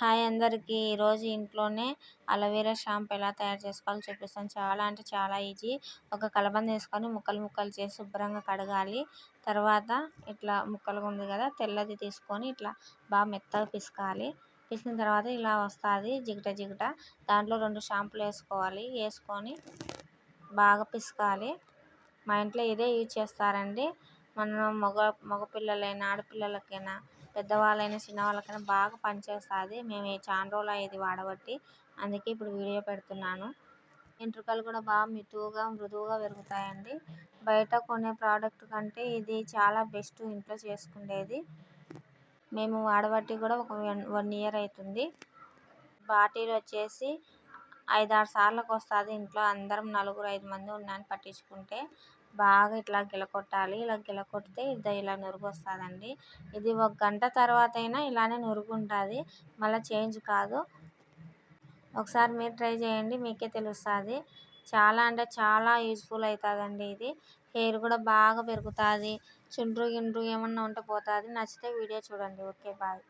Hi అందరికీ. ఈరోజు ఇంట్లోనే అలోవెరా షాంపూ ఎలా తయారు చేసుకోవాలో చూపిస్తాను. చాలా అంటే చాలా ఈజీ. ఒక కలబంద వేసుకొని ముక్కలు ముక్కలు చేసి శుభ్రంగా కడగాలి. తర్వాత ఇట్లా ముక్కలుగా ఉంది కదా తెల్లది తీసుకొని ఇట్లా బాగా మెత్తగా పిసకాలి. పిసికిన తర్వాత ఇలా వస్తుంది జిగట జిగట. దాంట్లో రెండు షాంపూలు వేసుకోవాలి. వేసుకొని బాగా పిసకాలి. మా ఇంట్లో ఇదే యూజ్ చేస్తారండి. మనం మగ మగపిల్లలైనా ఆడపిల్లలకైనా పెద్దవాళ్ళైనా చిన్నవాళ్ళకైనా బాగా పనిచేస్తుంది మేము చాలా రోజులు అయ్యేది వాడబట్టి. అందుకే ఇప్పుడు వీడియో పెడుతున్నాను. వెంట్రుకలు కూడా బాగా మితువుగా మృదువుగా పెరుగుతాయండి. బయట కొనే ప్రోడక్ట్ కంటే ఇది చాలా బెస్ట్ ఇంట్లో చేసుకునేది మేము వాడబట్టి కూడా ఒక వన్ వన్ ఇయర్ అవుతుంది బాటిల్ వచ్చేసి ఐదు ఆరు సార్లకు వస్తుంది ఇంట్లో అందరం నలుగురు ఐదు మంది ఉన్నాను పట్టించుకుంటే బాగా ఇట్లా గిలకొట్టాలి. ఇలా గిలకొడితే ఇది ఇలా నురుగు వస్తుందండి ఇది ఒక గంట తర్వాత అయినా ఇలానే నురుగు ఉంటుంది మళ్ళీ చేంజ్ కాదు. ఒకసారి మీరు ట్రై చేయండి మీకే తెలుస్తుంది. చాలా అంటే చాలా యూజ్ఫుల్ అవుతుందండి ఇది. హెయిర్ కూడా బాగా పెరుగుతుంది. చుండ్రు గిండ్రు ఏమన్నా ఉంటే పోతుంది. నచ్చితే వీడియో చూడండి. Okay bye.